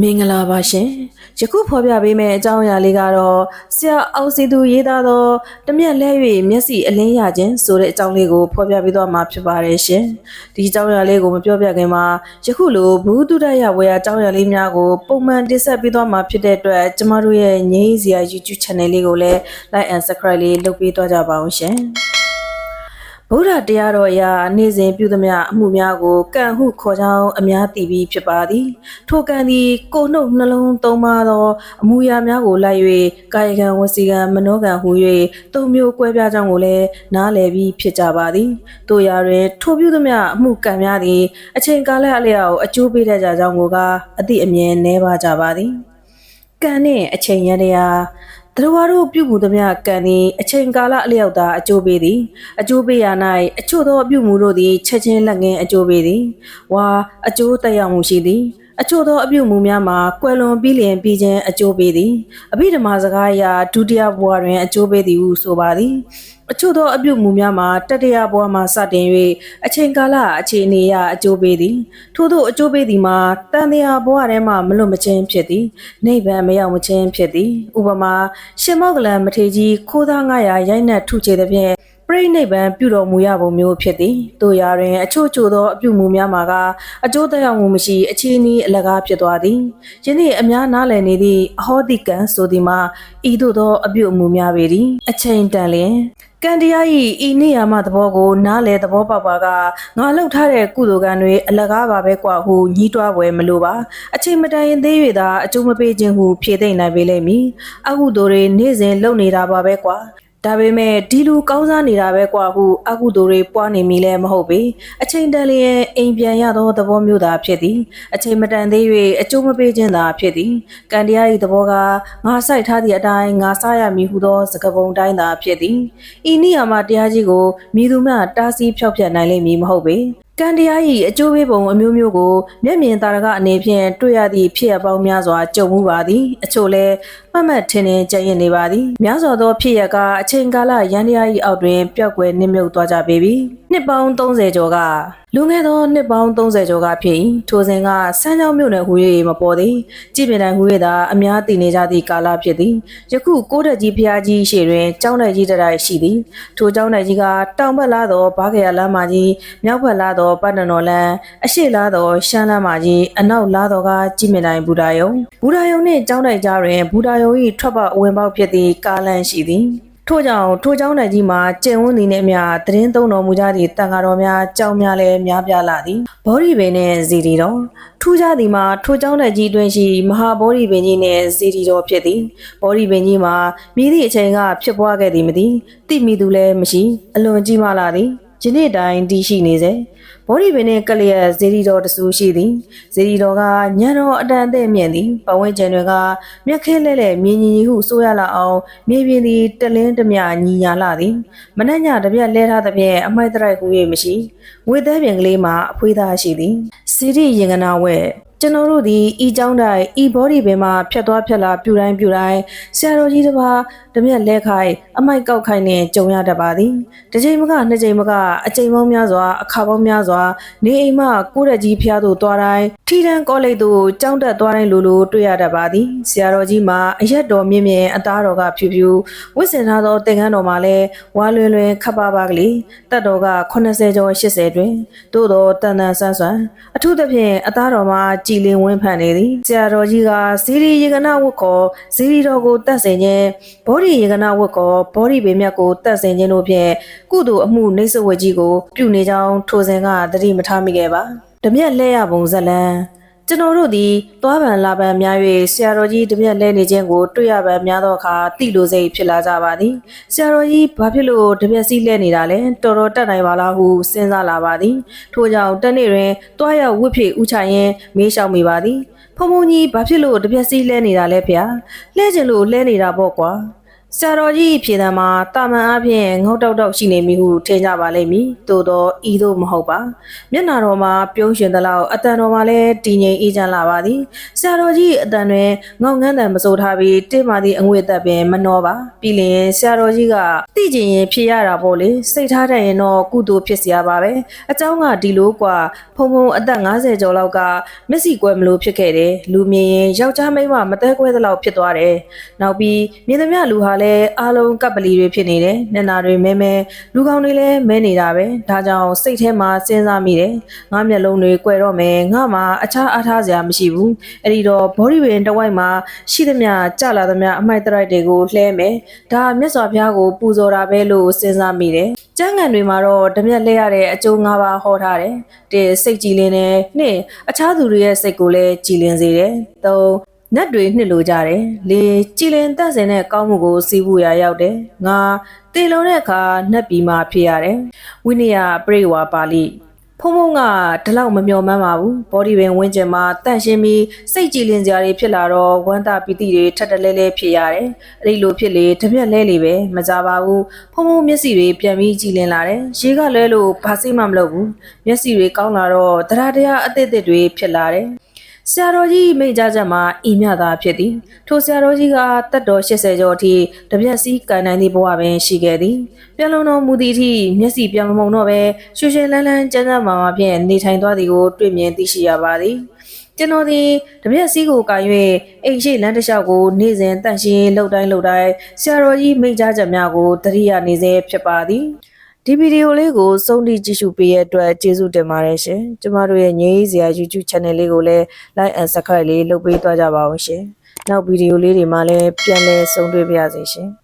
မင်္ဂလာပါရှင်ယခုဖော်ပြပေးမယ့်အကြောင်းအရာလေးကတော့ဆရာအောင်စီသူရေးသားသောတမျက်လဲ၍မျက်စိအလင်းရခြင်းဆိုတဲ့အကြောင်းလေးကိုဖော်ပြပေးသွားမှာဖြစ်ပါတယ်ရှင်ဒီအကြောင်းအရာလေးကိုမပြောပြခင်မှာယခုလိုဘူးတုဒရဝေယအကြောင်းအရာလေးများကိုပုံမှန်တင်ဆက်ပေးသွားမှာဖြစ်တဲ့အတွက်ကျမတို့ရဲ့ငြိမ်းစရာ YouTube channel လေးကိုလည်း like and subscribe လေးလုပ်ပေးသွားကြပါအောင်ရှင် ဗုဒ္ဓတရားတော်အရာနေ့စဉ်ပြုသမျှအမှုများကိုကံဟုခေါ်ကြောင်းအများသိပြီးဖြစ်ပါသည် ထိုကံသည် ကိုယ်နှုတ်နှလုံးသုံးပါသောအမှုရာများကိုလိုက်၍ကာယကံဝစီကံမနောကံဟု၍သုံးမျိုးကွဲပြားကြောင်းကိုလည်းနားလည်ပြီးဖြစ်ကြပါသည်တို့ရာတွင်ထိုပြုသမျှအမှုကံများသည်အချိန်ကာလအလျောက်အကျိုးပေးတတ်ကြကြောင်းကိုကအသည့်အမြင်နှဲပါကြပါသည်ကံနှင့်အချိန်ရန်တရား တရဝါတို့ပြုမှုသမျှကံသည်အချိန်ကာလအလျောက်သာအကျိုးပေးသည်အကျိုးပေးရာ၌အချို့သောပြုမှုတို့သည်ချက်ချင်းလက်ငင်းအကျိုးပေးသည်ဝါအကျိုးတက်ရောက်မှုရှိသည် အချို့သောအပြုမှုများမှာကွယ်လွန်ပြီးလျင်ပြီးခြင်းအကျိုးပေးသည်အဘိဓမ္မာစကားအရဒုတိယဘဝတွင်အကျိုးပေးသည်ဟုဆိုပါသည်အချို့သောအပြုမှုများမှာတတိယဘဝမှာစတင်၍အချိန်ကာလအခြေအနေအရအကျိုးပေးသည်ထို့သောအကျိုးပေးသည်မှာတန်တရားဘဝထဲမှမလွတ်မချင်းဖြစ်သည်နိဗ္ဗာန်မရောက်မချင်းဖြစ်သည် ဥပမာရှင်မောကလန်မထေကြီးခိုးသား900ရိုက်နှက်ထုချေသည်ဖြင့် ပြိနိဗ္ဗာန်ပြုတော်မူရပုံမျိုးဖြစ်သည်တို့ရာတွင်အချို့ချို့သောအပြုမူများမှာကအကျိုးသက်ရောက်မှုမရှိအခြေအနည်းအလကားဖြစ်သွားသည်ယနေ့အများနားလည်နေသည့်အဟောတိကံဆိုသည်မှာဤသို့သောအပြုအမူများပေသည်အချိန်တန်လျင်ကံတရားဤဤနေရာမှသဘောကိုနားလေသဘောပေါက်ပါကငါလှုပ်ထားတဲ့ကုသိုလ်ကံတွေအလကားပါပဲကွာဟုညှီးတွားပွဲမလိုပါအချိန်မတန်ရင်သေး၍သာအကျိုးမပေးခြင်းဟုဖြေသိမ့်နိုင်ပေလိမ့်မည်အကုသိုလ်တွေနေ့စဉ်လုပ်နေတာပါပဲကွာ ဒါပေမဲ့ဒီလူကောင်းစားနေတာပဲကွာဟုအကုသိုလ်တွေပွားနေမိလဲမဟုတ်ပေအချိန်တန်လျင်အိမ်ပြန်ရသောသဘောမျိုးသာဖြစ်သည်အချိန်မတန်သေး၍အကျိုးမပေးခြင်းသာဖြစ်သည်ကံတရား၏သဘောကငါဆိုင်ထားသည့်အတိုင်းငါစားရမည်ဟုသောစကပုံတိုင်းသာဖြစ်သည်ဤနိယာမတရားကြီးကိုမြည်သူမှတားဆီးဖျောက်ဖျက်နိုင်လိမ့်မည်မဟုတ်ပေကံတရား၏အကျိုးပေးပုံအမျိုးမျိုးကိုမျက်မြင်သာရကအနေဖြင့်တွေ့ရသည့်ဖြစ်ရပေါင်းများစွာကြုံမှုပါသည်အချို့လဲမှတ်မှတ်ထင်ထင်ကြည်ရင်နေပါသည်များစွာသောဖြစ်ရကအချိန်ကာလရန်တရား၏အောက်တွင်ပျောက်ကွယ်နစ်မြုပ်သွားကြပေပြီနှစ်ပေါင်း30ကျော်ကလူငယ်သောနှစ်ပေါင်း30ကျော်ကဖြစ်၏ထိုစဉ်ကစမ်းချောင်းမြို့နယ်ဟူ၍မပေါ်သည်ကြည်ပင်တိုင်းဟူ၍သာအများသိနေကြသည့်ကာလဖြစ်သည်ယခုကိုးတက်ကြီးဖျားကြီးရှေတွင်ကျောင်းတိုက်ကြီးတစ်တိုက်ရှိသည်ထိုကျောင်းတိုက်ကြီးကတောင်ဘက်လာသောဘားကရလမ်းမကြီးမြောက်ဘက်လာသောပတ်နတော်လမ်းအရှိလာသောရှမ်းလမ်းမကြီးအနောက်လာသောကကြည်ပင်တိုင်းဘူဒါယုံဘူဒါယုံနှင့်ကျောင်းတိုက်ကြားတွင်ဘူဒါယုံ၏ထွက်ပေါက်အဝင်ပေါက်ဖြစ်သည့်ကားလမ်းရှိသည် ထို့ကြောင့်ထိုเจ้าနိုင်ကြီးမှာကျင့်ဝန်းသည်နှင့်အမျှသတင်းသုံးတော်မူကြသည့်တန်ဃာတော်များကြောင်းများလည်းများပြားလာသည်ဘောဓိပင်နှင့်ဇီတီတော်ထူးခြားသည်မှာထိုเจ้าနိုင်ကြီးတွင်ရှိမဟာဘောဓိပင်ကြီးနှင့်ဇီတီတော်ဖြစ်သည်ဘောဓိပင်ကြီးမှာမြည်သည့်အချိန်ကဖြစ်ပွားခဲ့သည်မသိတိမိသူလည်းမရှိအလွန်ကြီးမားလာသည် ယနေ့တိုင်းတည်ရှိနေစေဘောဓိပင်နှင့်ကလျက်ဇေဒီတော်တဆူရှိသည်ဇေဒီတော်ကညံတော်အတန်အသင့်မြင့်သည်ပဝင်းကျင်တွေကမြက်ခဲလဲလဲမြင်းကြီးဟုဆိုရလာအောင်မြေပြင်သည်တလင်းတမျညီညာလာသည်မနှက်ညတပြက်လဲထားသဖြင့်အမိုက်တရိုက်ဟူ၍မရှိငွေသေးပြင်ကလေးမှာအဖွေးသားရှိသည် စီရိရင်ကနာဝဲကျွန်တော်တို့ဒီဤကြောင်းတိုင်းဤ body ဘယ်မှာဖြတ်သွားဖြတ်လာပြူတိုင်းပြူတိုင်းဆရာတော်ကြီးတစ်ပါးဓမြက်လဲခိုင်အမိုက်ကောက်ခိုင်နဲ့ကြုံရတတ်ပါသည်တစ်ချိန်မကနှစ်ချိန်မကအချိန်ပေါင်းများစွာအခါပေါင်းများစွာနေအိမ်မှကိုရက်ကြီးဖျားသို့သွားတိုင်းထီတန်းကောလိပ်သို့ကြောင်းတက်သွားတိုင်းလိုလိုတွေ့ရတတ်ပါသည်ဆရာတော်ကြီးမှာအရက်တော်မြင့်မြင့်အသားတော်ကဖြူဖြူဝစ်စင်ထားသောသင်္ကန်းတော်မှာလည်းဝါလွင်လွင်ခပ်ပါပါကလေးတက်တော်က80ကျော်80တွင်သို့တော်တန်တန်ဆန်းဆန်းအထူးသဖြင့်အသားတော်မှာကြည်လင်ဝင်းဖန်နေသည်ဆရာတော်ကြီးကဇီရီရေကနာဝတ်ခေါ်ဇီရီတော်ကိုတတ်ဆင်ခြင်းဘောဓိရေကနာဝတ်ခေါ်ဘောဓိပေမြတ်ကိုတတ်ဆင်ခြင်းတို့ဖြင့်ကုသိုလ်အမှုနှိမ့်ဆက်ဝတ်ကြီးကိုပြုနေကြောင်းထိုစဉ်ကသတိမထားမိခဲ့ပါဓမြက်လဲရပုံဇလန်း ကျွန်တော်တို့သည်သွားပန်လာပန်များ၍ဆရာတော်ကြီးတပြက်လဲနေခြင်းကိုတွေ့ရပန်များသောအခါတိလိုစိတ်ဖြစ်လာကြပါသည်ဆရာတော်ကြီးဘာဖြစ်လို့တပြက်စီးလဲနေတာလဲတော်တော်တက်နိုင်ပါလားဟုစဉ်းစားလာပါသည်ထို့ကြောင့်တနေ့တွင်တွားရောက်ဝစ်ဖြစ်ဥချရင်မေးလျှောက်မိပါသည်ဖုံဖုံကြီးဘာဖြစ်လို့တပြက်စီးလဲနေတာလဲဖေ။လှဲကျင်လို့လဲနေတာပေါ့ကွာ ဆရာတော်ကြီးဖြေတံမှာတာမန်အဖြစ်ငုတ်တောက်တောက်ရှိနေပြီဟုထင်ကြပါလိမ့်မည်။သို့တော့ဤသို့မဟုတ်ပါ။မျက်နာတော်မှာပြုံးရှင်သလောက်အတန်တော်မှာလည်းတည်ငြိမ်အေးချမ်းလာပါသည်။ဆရာတော်ကြီးအတန်တွင်ငေါငန်းတန်မစိုးထားပြီးတင့်မာသည့်အငွေသက်ပင်မနှောပါ။ပြီးလျင်ဆရာတော်ကြီးကသိကျင်ရင်ဖြစ်ရတာပေါ့လေ။စိတ်ထားတတ်ရင်တော့ကုသိုလ်ဖြစ်เสียပါပဲ။အเจ้าကဒီလိုกว่าဖုံဖုံအသက်50ကျော်လောက်ကမျက်စိကွယ်မလို့ဖြစ်ခဲ့တယ်။လူမြင်ရင်ယောက်ျားမိန်းမမတဲကွဲသလောက်ဖြစ်သွားတယ်။နောက်ပြီးမြင်သမျှလူဟာ လည်းအားလုံးကပ်ပလီတွေဖြစ်နေတယ်။မျက်နာတွေမဲမဲလူကောင်းတွေလည်းမဲနေတာပဲ။ဒါကြောင့်စိတ်ထဲမှာစဉ်းစားမိတယ်။ငါမျက်လုံးတွေကွယ်တော့မယ်။ငါမှအခြားအားထားစရာမရှိဘူး။အဲ့ဒီတော့ဘောဒီဝင်တစ်ဝိုက်မှာရှိသမျှကြလာသမျှအမိုက်တရိုက်တွေကိုလှဲမယ်။ဒါမြတ်စွာဘုရားကိုပူဇော်တာပဲလို့စဉ်းစားမိတယ်။ကျမ်းဂန်တွေမှာတော့ဓမြက်လဲရတဲ့အကျိုး၅ပါးဟောထားတယ်။တစ်စိတ်ကြည်လင်တယ်။နှစ်အခြားသူတွေရဲ့စိတ်ကိုလည်းကြည်လင်စေတယ်။သုံး နတ်တွေနှစ်လိုကြတယ်။လေးကြည်လင်တန့်စင်တဲ့ကောင်းမှုကိုစီးပူရာရောက်တယ်။ငါတေလုံးတဲ့အခါနတ်ပြည်မှာဖြစ်ရတယ်။ဝိနည်းပရိဝါပါဠိဖုံဖုံကဒီလောက်မမျော်မှန်းပါဘူးဘောဒီပင်ဝင်းကျင်မှာတန့်ရှင်းပြီးစိတ်ကြည်လင်စရာတွေဖြစ်လာတော့ဝမ်းသာပီတိတွေထပ်တလဲလဲဖြစ်ရတယ်အဲ့ဒီလိုဖြစ်လေတပြက်လဲလေပဲမကြပါဘူးဖုံဖုံမျက်စိတွေပြန်ပြီးကြည်လင်လာတယ်ရေကလဲလို့ဘာစိတ်မှမလုပ်ဘူးမျက်စိတွေကောင်းလာတော့တရားတရားအသစ်အသစ်တွေဖြစ်လာတယ် ဆရာတော်ကြီးမိန့်ကြားချက်မှာဤမြတာဖြစ်သည်ထိုဆရာတော်ကြီးကတက်တော်80ကျော်အထိတပြက်စီးကန်နိုင်သည့်ဘဝပင်ရှိခဲ့သည်ပြန်လုံတော်မူသည့်အထိမျက်စိပြန်မမုံတော့ပဲရွှေရွှေလန်းလန်းကျန်းကျန်းမာမာဖြင့်နေထိုင်သွားသည်ကိုတွေ့မြင်သိရှိရပါသည်ကျွန်တော်ဒီတပြက်စီးကိုကန်၍အိမ်ရှိလမ်းတစ်လျှောက်ကိုနေ့စဉ်တန့်ရှင်းလှုပ်တိုင်းလှုပ်တိုင်းဆရာတော်ကြီးမိန့်ကြားချက်များကိုတတိယနေစေဖြစ်ပါသည် ဒီဗီဒီယိုလေးကိုစုံတိကြည့်ရှုပေးရတဲ့အတွက်ကျေးဇူးတင်ပါတယ်ရှင်။ကျမတို့ရဲ့ငြိမ်းစရာ YouTube Channel လေးကိုလည်း Like and Subscribe လေးလုပ်ပေးသွားကြပါအောင်ရှင်။နောက်ဗီဒီယိုလေးတွေမှာလည်းပြန်လည်ဆုံတွေ့ပါရစေရှင်။